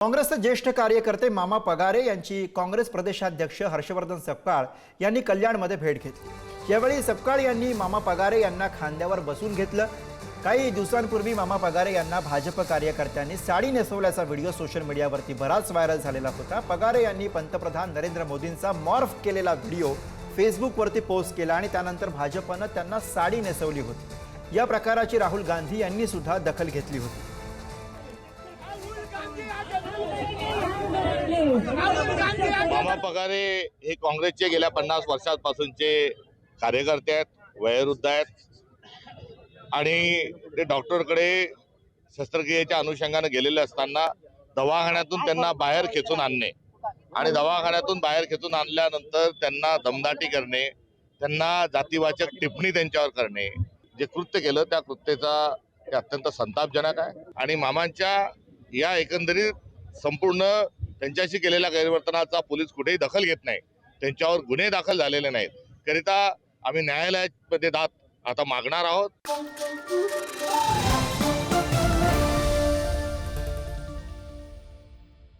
काँग्रेसचे ज्येष्ठ कार्यकर्ते मामा पगारे यांची काँग्रेस प्रदेशाध्यक्ष हर्षवर्धन सपकाळ यांनी कल्याणमध्ये भेट घेतली. यावेळी सपकाळ यांनी मामा पगारे यांना खांद्यावर बसून घेतलं. काही दिवसांपूर्वी मामा पगारे यांना भाजप कार्यकर्त्यांनी साडी नेसवल्याचा व्हिडिओ सोशल मीडियावरती बराच व्हायरल झालेला होता. पगारे यांनी पंतप्रधान नरेंद्र मोदींचा मॉर्फ केलेला व्हिडिओ फेसबुकवरती पोस्ट केला आणि त्यानंतर भाजपनं त्यांना साडी नेसवली होती. या प्रकाराची राहुल गांधी यांनी सुद्धा दखल घेतली होती. मामा पगारे हे काँग्रेसचे गेल्या पन्नास वर्षांपासूनचे कार्यकर्ते आहेत वयोवृद्ध आहेत. आणि ते डॉक्टरकडे शस्त्रक्रियेच्या अनुषंगाने गेलेले असताना दवाखान्यातून त्यांना बाहेर खेचून आणणे आणि दवाखान्यातून बाहेर खेचून आणल्यानंतर त्यांना दमदाटी करणे त्यांना जातीवाचक टिप्पणी त्यांच्यावर करणे. जे कृत्य केलं त्या कृत्याचा हे अत्यंत संतापजनक आहे. आणि मामांच्या या एकंदरीत संपूर्ण त्यांच्याशी केलेल्या गैरवर्तनाचा पोलीस कुठेही दखल घेत नाही. त्यांच्यावर गुन्हे दाखल झालेले नाहीत. करिता आम्ही न्यायालयामध्ये दात आता मागणार आहोत.